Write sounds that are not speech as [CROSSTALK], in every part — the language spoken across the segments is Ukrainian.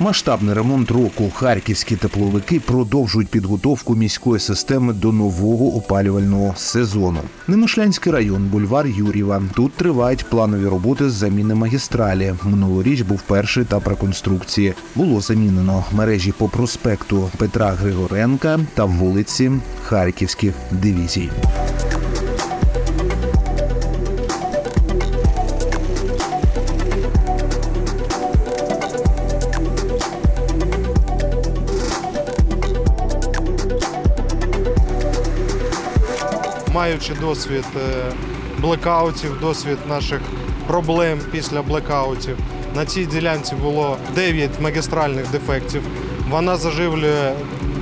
Масштабний ремонт року харківські тепловики продовжують підготовку міської системи до нового опалювального сезону. Немишлянський район, бульвар Юрєва. Тут тривають планові роботи з заміни магістралі. Минулоріч був перший етап реконструкції. Було замінено мережі по проспекту Петра Григоренка та вулиці Харківських дивізій. Маючи досвід е, блекаутів, досвід наших проблем після блекаутів. На цій ділянці було 9 магістральних дефектів. Вона заживлює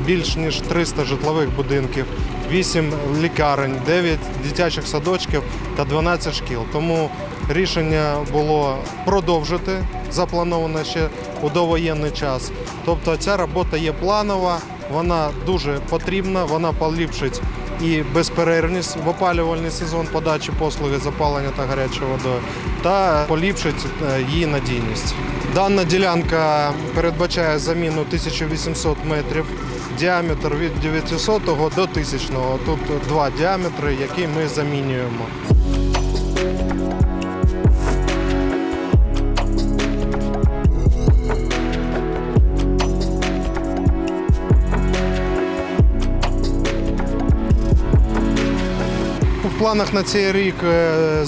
більш ніж 300 житлових будинків, 8 лікарень, 9 дитячих садочків та 12 шкіл. Тому рішення було продовжити заплановане ще у довоєнний час. Тобто ця робота є планова, вона дуже потрібна, вона поліпшить і безперервність в опалювальний сезон подачі послуги з опалення та гарячою водою, та поліпшить е, її надійність. Дана ділянка передбачає заміну 1800 метрів, діаметр від 900 до 1000. Тут два діаметри, які ми замінюємо. Планах на цей рік е,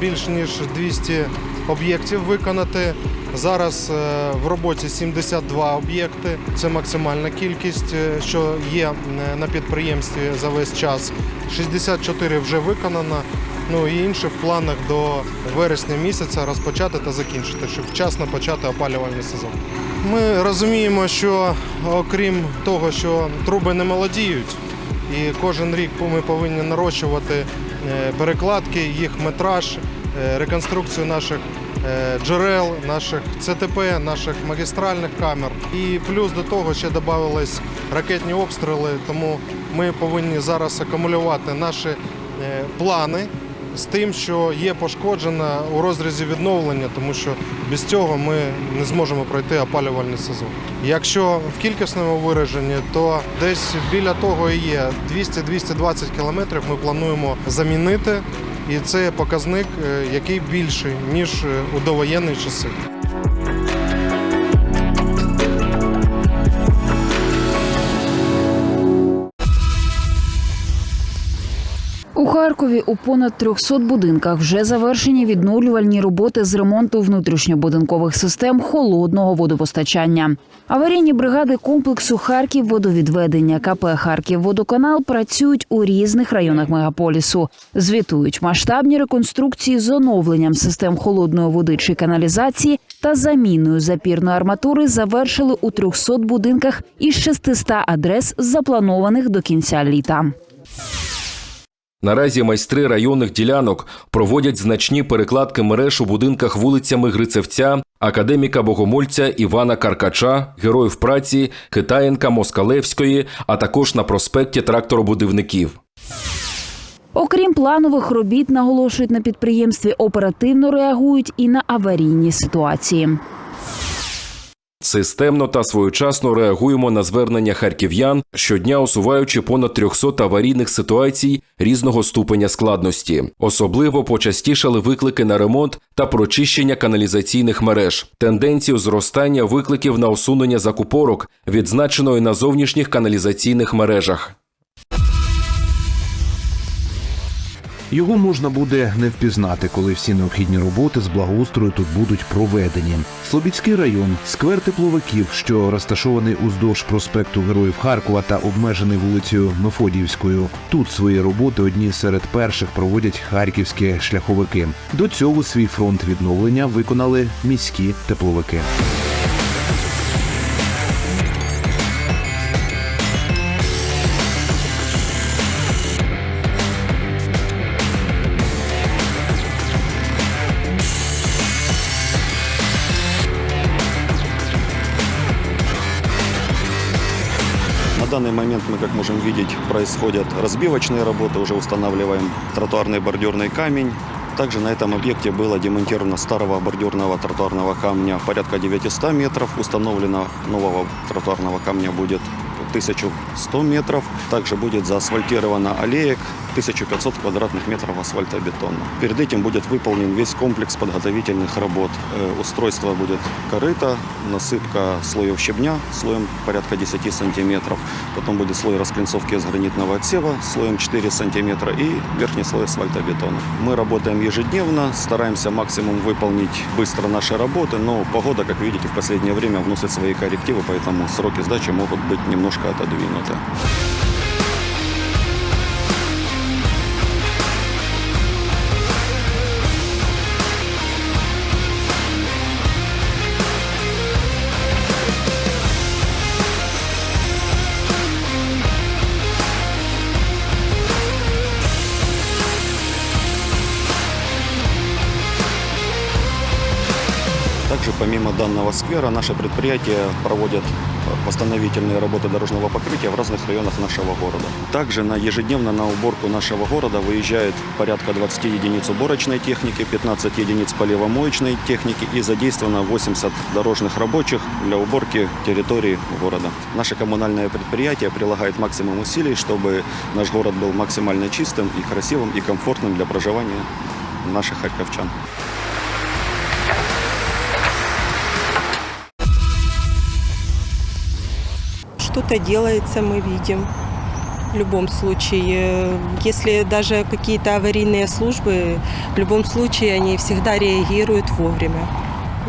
більш ніж 200 об'єктів виконати. Зараз е, в роботі 72 об'єкти. Це максимальна кількість, е, що є е, на підприємстві за весь час. 64 вже виконано. Ну і інше в планах до вересня місяця розпочати та закінчити, щоб вчасно почати опалювальний сезон. Ми розуміємо, що окрім того, що труби не молодіють, і кожен рік ми повинні нарощувати е, перекладки, їх метраж, е, реконструкцію наших е, джерел, наших ЦТП, наших магістральних камер. І плюс до того ще додавались ракетні обстріли, тому ми повинні зараз акумулювати наші е, плани з тим, що є пошкоджена у розрізі відновлення, тому що без цього ми не зможемо пройти опалювальний сезон. Якщо в кількісному вираженні, то десь біля того і є 200-220 кілометрів ми плануємо замінити, і це показник, е, який більший ніж е, у довоєнні часи. У Харкові у понад 300 будинках вже завершені відновлювальні роботи з ремонту внутрішньобудинкових систем холодного водопостачання. Аварійні бригади комплексу Харків водовідведення КП Харків Водоканал працюють у різних районах мегаполісу. Звітують масштабні реконструкції з оновленням систем холодної води чи каналізації та заміною запірної арматури завершили у 300 будинках із 600 адрес, запланованих до кінця літа. Наразі майстри районних ділянок проводять значні перекладки мереж у будинках вулицями Грицевця, академіка Богомольця Івана Каркача, героїв праці Китаєнка Москалевської, а також на проспекті тракторобудівників. Окрім планових робіт, наголошують на підприємстві, оперативно реагують і на аварійні ситуації. Системно та своєчасно реагуємо на звернення харків'ян, щодня усуваючи понад 300 аварійних ситуацій різного ступеня складності. Особливо почастішали виклики на ремонт та прочищення каналізаційних мереж. Тенденцію зростання викликів на усунення закупорок, відзначеної на зовнішніх каналізаційних мережах. Його можна буде не впізнати, коли всі необхідні роботи з благоустрою тут будуть проведені. Слобідський район, сквер тепловиків, що розташований уздовж проспекту Героїв Харкова та обмежений вулицею Мефодіївською. Тут свої роботи одні серед перших проводять харківські шляховики. До цього свій фронт відновлення виконали міські тепловики. Мы, как можем видеть, происходят разбивочные работы. Уже устанавливаем тротуарный бордюрный камень, Также на этом объекте было демонтировано старого бордюрного тротуарного камня порядка 900 метров. Установлено нового тротуарного камня будет 1100 метров. Также будет заасфальтировано аллеек 1500 квадратных метров асфальтобетона. Перед этим будет выполнен весь комплекс подготовительных работ. Э, Устройство будет корыто, насыпка слоев щебня слоем порядка 10 сантиметров. Потом будет слой расклинцовки из гранитного отсева слоем 4 сантиметра и верхний слой асфальтобетона. Мы работаем ежедневно, стараемся максимум выполнить быстро наши работы, но погода, как видите, в последнее время вносит свои коррективы, поэтому сроки сдачи могут быть немножко отодвинуты. Помимо данного сквера наше предприятие проводит восстановительные работы дорожного покрытия в разных районах нашего города. Также на ежедневно на уборку нашего города выезжает порядка 20 единиц уборочной техники, 15 единиц поливомоечной техники и задействовано 80 дорожных рабочих для уборки территории города. Наше коммунальное предприятие прилагает максимум усилий, чтобы наш город был максимально чистым и красивым и комфортным для проживания наших харьковчан. Что-то делается, мы видим. В любом случае, если даже какие-то аварийные службы, в любом случае они всегда реагируют вовремя.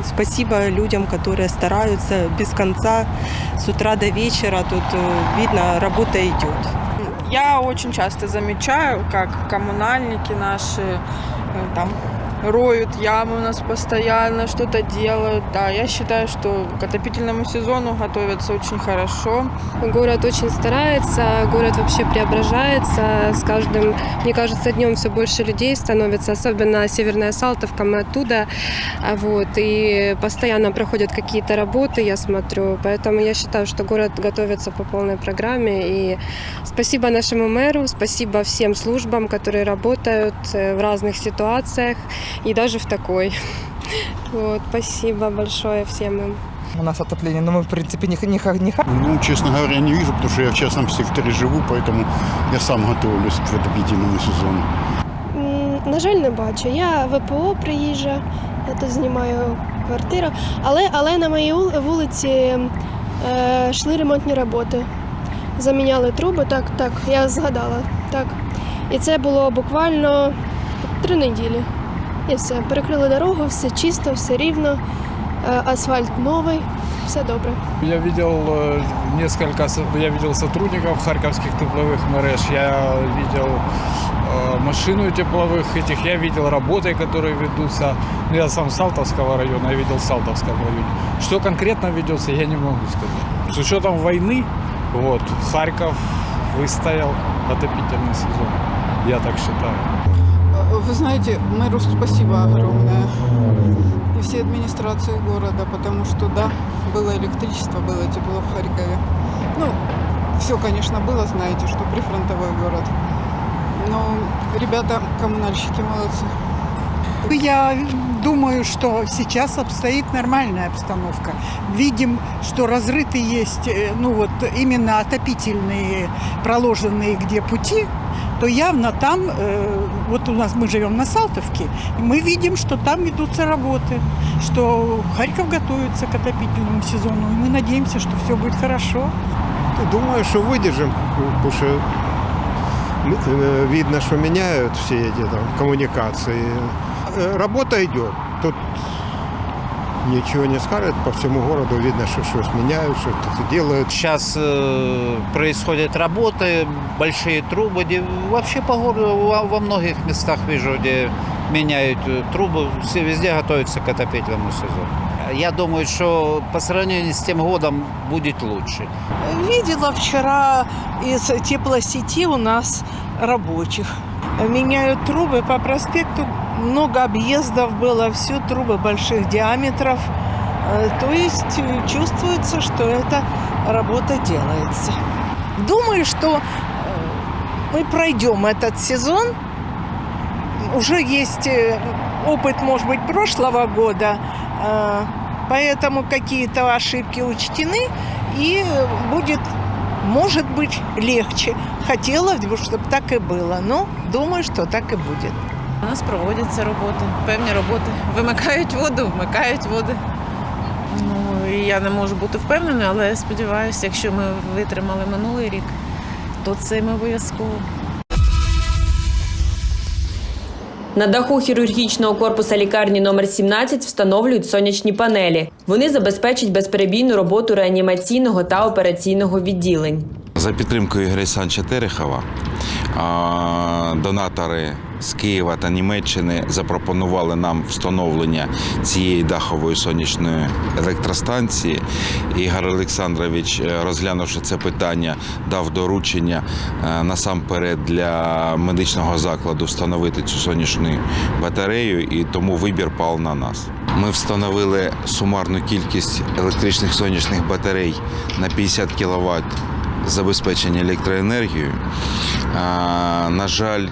Спасибо людям, которые стараются без конца с утра до вечера. Тут э, видно, работа идет. Я очень часто замечаю, как коммунальники наши э, там роют ямы у нас постоянно, что-то делают. Да, я считаю, что к отопительному сезону готовятся очень хорошо. Город очень старается, город вообще преображается. С каждым, мне кажется, днем все больше людей становится, особенно Северная Салтовка, мы оттуда. А Вот, и постоянно проходят какие-то работы, я смотрю. Поэтому я считаю, что город готовится по полной программе. И спасибо нашему мэру, спасибо всем службам, которые работают э, в разных ситуациях и даже в такой. Вот, спасибо большое всем им. У нас отопление, но мы, в принципе, не, не, ха- не ха- Ну, честно говоря, не вижу, потому что я в частном секторе живу, поэтому я сам готовлюсь к отопительному сезону. На жаль, не бачу. Я ВПО приїжджа, я тут знімаю квартиру, але, але на моїй вулиці е, йшли ремонтні роботи. Заміняли труби, так, так, я згадала. Так. І це було буквально три неділі. І все. Перекрили дорогу, все чисто, все рівно, асфальт новий, все добре. Я видел несколько, я видел сотрудников харьковских тепловых мереж, я видел э, машину тепловых этих, я видел работы, которые ведутся. Ну, Я сам Салтовского района, я видел в Салтовском районе. Что конкретно ведется, я не могу сказать. С учетом войны, вот, Харьков выстоял отопительный сезон, я так считаю. Знаете, мэру спасибо огромное. И всей администрации города, потому что, да, было электричество, было тепло в Харькове. Ну, все, конечно, было, знаете, что прифронтовой город. Но ребята, коммунальщики молодцы. Я думаю, что сейчас обстоит нормальная обстановка. Видим, что разрыты есть, э, ну вот именно отопительные, проложенные где пути, то явно там, э, вот у нас мы живем на Салтовке, и мы видим, что там ведутся работы, что Харьков готовится к отопительному сезону, и мы надеемся, что все будет хорошо. Думаю, что выдержим, потому что э, видно, что меняют все эти там, коммуникации. Э, Работа идет. Тут ничего не скажет. По всему городу видно, что что меняют, что-то делают. Сейчас э, происходят работы, большие трубы. где- вообще по городу во, во многих местах вижу, где меняют э, трубы. Все везде готовятся к отопительному сезону. Я думаю, что по сравнению с тем годом будет лучше. Видела вчера из теплосети у нас рабочих. Меняют трубы по проспекту. Много объездов было, все трубы больших диаметров. Э, То есть э, чувствуется, что эта работа делается. Думаю, что э, мы пройдем этот сезон уже есть опыт, может быть, прошлого года, поэтому какие-то ошибки учтены, и будет, может быть, легче. Хотела, чтобы так и было, но думаю, что так и будет. У нас проводяться роботи, певні роботи. Вимикають воду, вмикають води. Ну, і я не можу бути впевненою, але сподіваюся, якщо ми витримали минулий рік, то це ми обов'язково. На даху хірургічного корпуса лікарні номер 17 встановлюють сонячні панелі. Вони забезпечать безперебійну роботу реанімаційного та операційного відділень. За підтримкою Ігоря Санча Терехова донатори з Києва та Німеччини запропонували нам встановлення цієї дахової сонячної електростанції. Ігор Олександрович, е, розглянувши це питання, дав доручення е, насамперед для медичного закладу встановити цю сонячну батарею, і тому вибір пав на нас. Ми встановили сумарну кількість електричних сонячних батарей на 50 кВт забезпечення електроенергією. На жаль,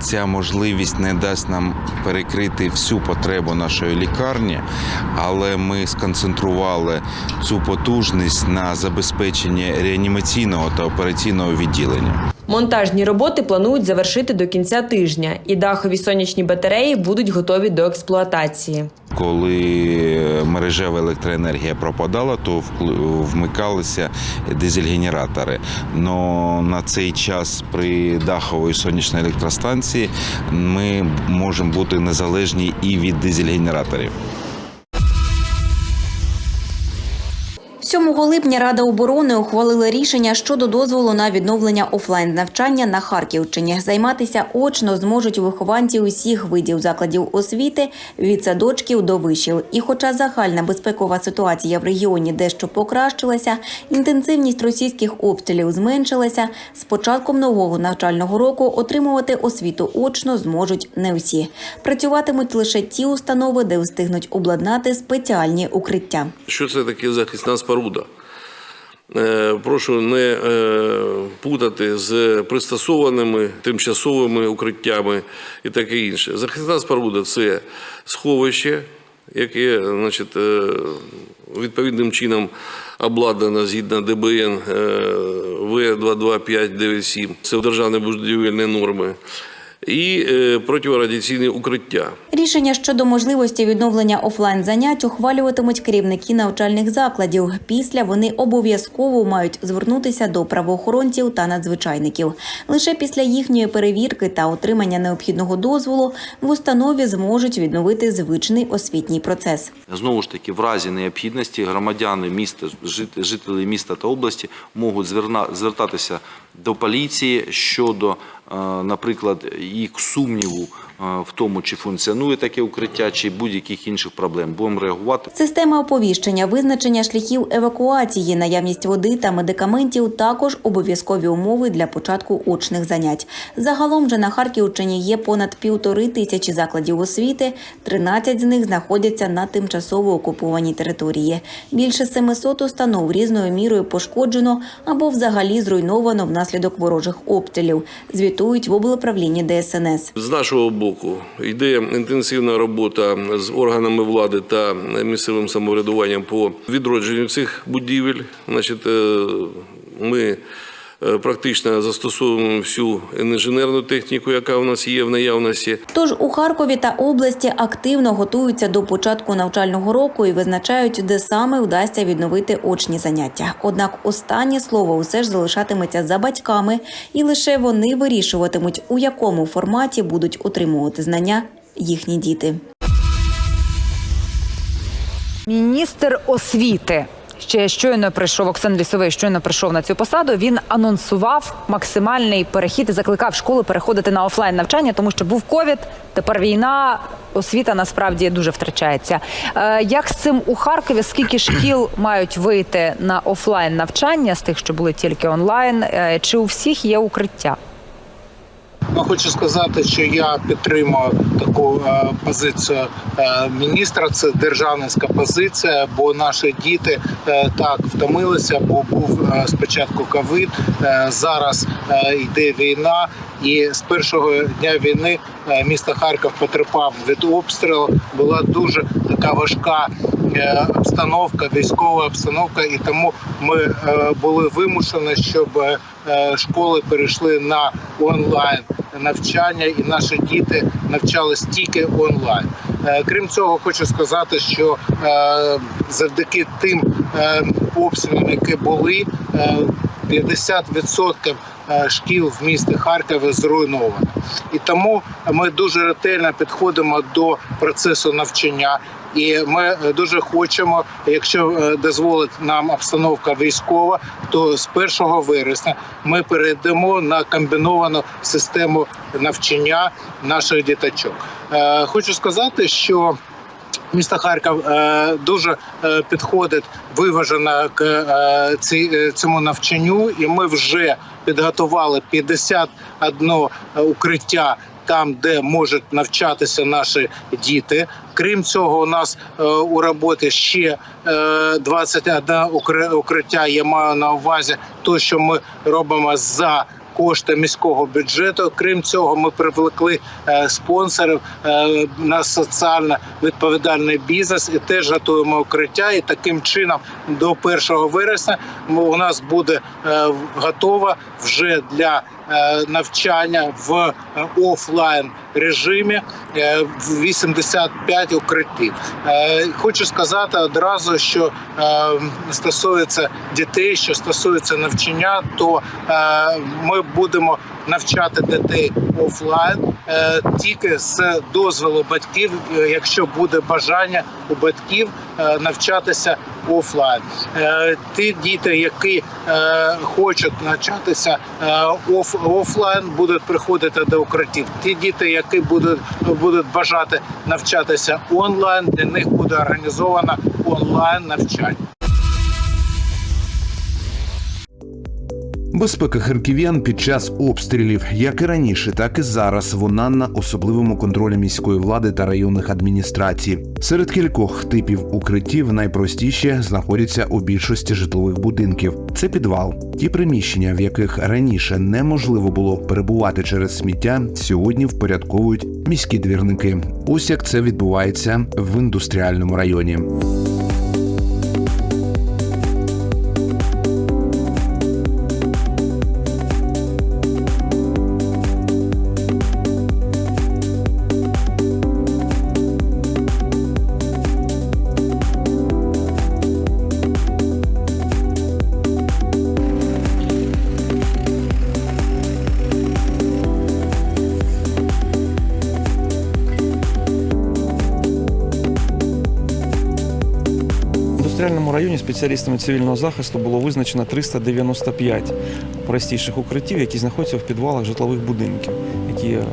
ця можливість не дасть нам перекрити всю потребу нашої лікарні, але ми сконцентрували цю потужність на забезпечення реанімаційного та операційного відділення. Монтажні роботи планують завершити до кінця тижня, і дахові сонячні батареї будуть готові до експлуатації. Коли мережева електроенергія пропадала, то вмикалися дизель-генератори. Но на цей час при дахової сонячної електростанції ми можемо бути незалежні і від дизель-генераторів. 7 липня Рада оборони ухвалила рішення щодо дозволу на відновлення офлайн навчання на Харківщині. Займатися очно зможуть вихованці усіх видів закладів освіти від садочків до вишів. І, хоча загальна безпекова ситуація в регіоні дещо покращилася, інтенсивність російських обстрілів зменшилася. З початком нового навчального року отримувати освіту очно зможуть не всі. Працюватимуть лише ті установи, де встигнуть обладнати спеціальні укриття. Що це таке захисна споруда? Е, Прошу не е, путати з пристосованими тимчасовими укриттями і таке інше. Захисна споруда це сховище, яке значить, е, відповідним чином обладнано згідно ДБН е, В22597. Це державні будівельні норми. І е, протирадіаційне укриття. Рішення щодо можливості відновлення офлайн занять ухвалюватимуть керівники навчальних закладів. Після вони обов'язково мають звернутися до правоохоронців та надзвичайників. Лише після їхньої перевірки та отримання необхідного дозволу в установі зможуть відновити звичний освітній процес. Знову ж таки, в разі необхідності громадяни міста, жит- жителі міста та області можуть зверна- звертатися до поліції щодо, наприклад, їх сумніву в тому, чи функціонує таке укриття, чи будь-яких інших проблем. Будемо реагувати. Система оповіщення, визначення шляхів евакуації, наявність води та медикаментів також обов'язкові умови для початку очних занять. Загалом же на Харківщині є понад півтори тисячі закладів освіти. 13 з них знаходяться на тимчасово окупованій території. Більше 700 установ різною мірою пошкоджено або взагалі зруйновано внаслідок ворожих обстрілів. Звітують в облуправлінні ДСНС. З нашого боку йде інтенсивна робота з органами влади та місцевим самоврядуванням по відродженню цих будівель. Значить, е, ми практично застосовуємо всю інженерну техніку, яка у нас є в наявності. Тож у Харкові та області активно готуються до початку навчального року і визначають, де саме вдасться відновити очні заняття. Однак останнє слово усе ж залишатиметься за батьками, і лише вони вирішуватимуть, у якому форматі будуть отримувати знання їхні діти. Міністр освіти. Ще щойно прийшов Оксан Лісовий, щойно прийшов на цю посаду. Він анонсував максимальний перехід і закликав школи переходити на офлайн навчання, тому що був ковід. Тепер війна, освіта насправді дуже втрачається. Е, як з цим у Харкові? Скільки шкіл [CLEARS THROAT] мають вийти на офлайн навчання з тих, що були тільки онлайн? Е, Чи у всіх є укриття? Ну, хочу сказати, що я підтримую таку е, позицію е, міністра. Це державницька позиція, бо наші діти е, так втомилися, бо був е, спочатку ковід, е, зараз е, йде війна. І з першого дня війни е, місто Харків потерпав від обстрілу. Була дуже така важка е, обстановка, військова обстановка, і тому ми е, були вимушені, щоб е, школи перейшли на онлайн навчання, і наші діти навчались тільки онлайн. Е, Крім цього, хочу сказати, що е, завдяки тим е, обстрілам, які були, е, 50% е, шкіл в місті Харкові зруйновано. І тому ми дуже ретельно підходимо до процесу навчання. І ми е, дуже хочемо, якщо е, дозволить нам обстановка військова, то з 1 вересня ми перейдемо на комбіновану систему навчання наших діточок. Е, Хочу сказати, що Місто Харків дуже підходить виважено к цьому навчанню, і ми вже підготували 51 укриття там, де можуть навчатися наші діти. Крім цього, у нас е, у роботі ще е, 21 укриття. Я маю на увазі те, що ми робимо за кошти міського бюджету. Крім цього, ми привлекли е, спонсорів е, на соціально відповідальний бізнес і теж готуємо укриття. І таким чином до 1 вересня у нас буде е, готова вже для е, навчання в е, офлайн режимі е, в 85 укриттів. Е, Хочу сказати одразу, що е, стосується дітей, що стосується навчання, то е, ми будемо навчати дітей офлайн е, тільки з дозволу батьків, е, якщо буде бажання у батьків е, навчатися офлайн. Е, Ті діти, які е, хочуть навчатися е, оф, офлайн, будуть приходити до укриттів. Ті діти, які будуть, будуть бажати навчатися онлайн, для них буде організовано онлайн навчання. Безпека харків'ян під час обстрілів, як і раніше, так і зараз, вона на особливому контролі міської влади та районних адміністрацій. Серед кількох типів укриттів найпростіші знаходяться у більшості житлових будинків. Це підвал. Ті приміщення, в яких раніше неможливо було перебувати через сміття, сьогодні впорядковують міські двірники. Ось як це відбувається в індустріальному районі. Спеціалістами цивільного захисту було визначено 395 простіших укриттів, які знаходяться в підвалах житлових будинків, які е,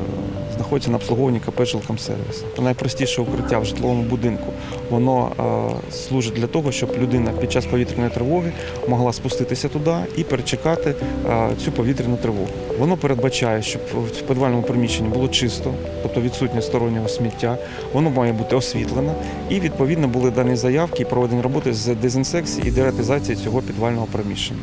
знаходяться на обслуговуванні КП «Жилкомсервіс». Найпростіше укриття в житловому будинку воно е, служить для того, щоб людина під час повітряної тривоги могла спуститися туди і перечекати е, цю повітряну тривогу. Воно передбачає, щоб в підвальному приміщенні було чисто, тобто відсутнє стороннього сміття. Воно має бути освітлене і відповідно були дані заявки і проведені роботи з дезінсекції і дератизації цього підвального приміщення.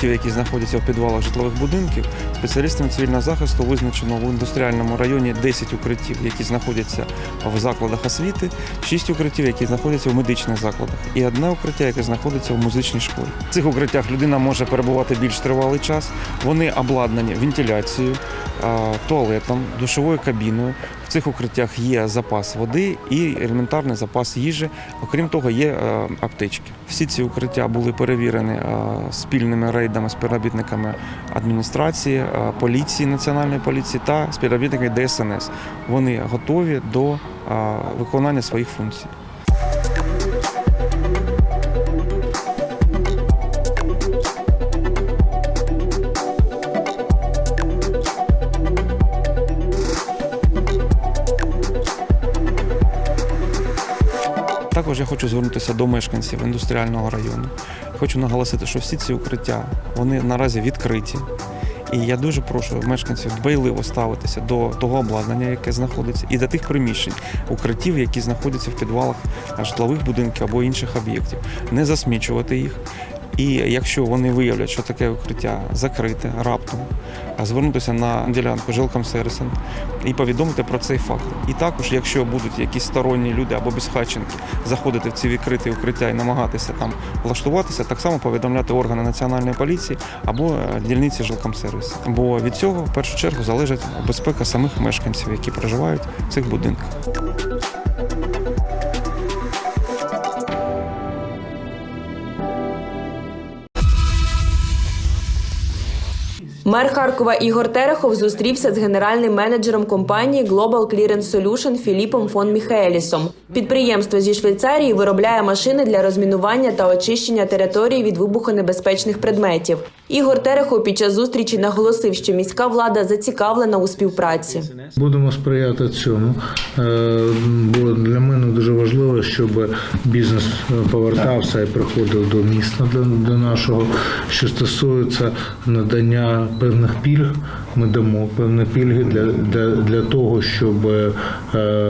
Окрім які знаходяться в підвалах житлових будинків, спеціалістами цивільного захисту визначено в індустріальному районі 10 укриттів, які знаходяться в закладах освіти, 6 укриттів, які знаходяться в медичних закладах, і одне укриття, яке знаходиться в музичній школі. В цих укриттях людина може перебувати більш тривалий час. Вони обладнані вентиляцією, туалетом, душовою кабіною. Цих укриттях є запас води і елементарний запас їжі. Окрім того, є е, аптечки. Всі ці укриття були перевірені е, спільними рейдами співробітниками адміністрації, е, поліції, національної поліції та співробітниками ДСНС. Вони готові до виконання своїх функцій. Також я хочу звернутися до мешканців індустріального району. Хочу наголосити, що всі ці укриття вони наразі відкриті. І я дуже прошу мешканців дбайливо ставитися до того обладнання, яке знаходиться, і до тих приміщень, укриттів, які знаходяться в підвалах житлових будинків або інших об'єктів, не засмічувати їх. І якщо вони виявлять, що таке укриття закрите раптом, звернутися на ділянку жилкомсервісом і повідомити про цей факт. І також, якщо будуть якісь сторонні люди або безхатченки заходити в ці відкриті укриття і намагатися там влаштуватися, так само повідомляти органи національної поліції або е, дільниці жилкомсервісу. Бо від цього в першу чергу залежить безпека самих мешканців, які проживають в цих будинках. Мер Харкова Ігор Терехов зустрівся з генеральним менеджером компанії Global Clearance Solution Філіпом фон Міхаелісом. Підприємство зі Швейцарії виробляє машини для розмінування та очищення території від вибухонебезпечних предметів. Ігор Терехов під час зустрічі наголосив, що міська влада зацікавлена у співпраці. Будемо сприяти цьому, е, бо для мене дуже важливо, щоб бізнес повертався і приходив до міста до, до нашого. Що стосується надання певних пільг, ми дамо певні пільги для, для, для того, щоб е,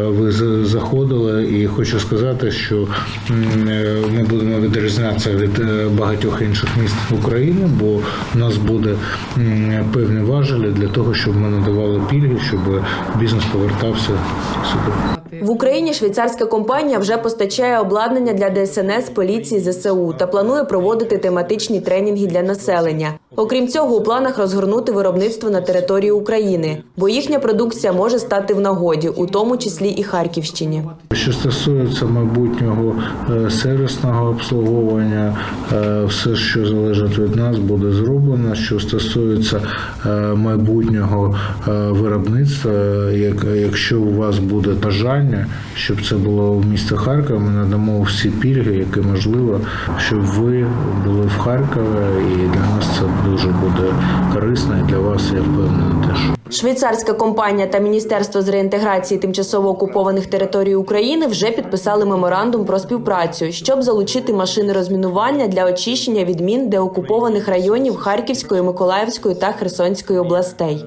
ви заходили. І хочу сказати, що е, ми будемо відрізнятися від е, багатьох інших міст України, бо у нас буде м, певні важелі для того, щоб ми надавали пільги, щоб бізнес повертався сюди. В Україні швейцарська компанія вже постачає обладнання для ДСНС, поліції, ЗСУ та планує проводити тематичні тренінги для населення. Окрім цього, у планах розгорнути виробництво на території України, бо їхня продукція може стати в нагоді, у тому числі і Харківщині. Що стосується майбутнього е, сервісного обслуговування, е, все, що залежить від нас, буде зроблено. Що стосується е, майбутнього виробництва, як- якщо у вас буде бажання, щоб це було в місті Харкова, ми надамо всі пільги, які можливо, щоб ви були в Харкові, і для нас це дуже буде корисно, і для вас я впевнений теж. Швейцарська компанія та Міністерство з реінтеграції тимчасово окупованих територій України вже підписали меморандум про співпрацю, щоб залучити машини розмінування для очищення від мін деокупованих районів Харківської, Миколаївської та Херсонської областей.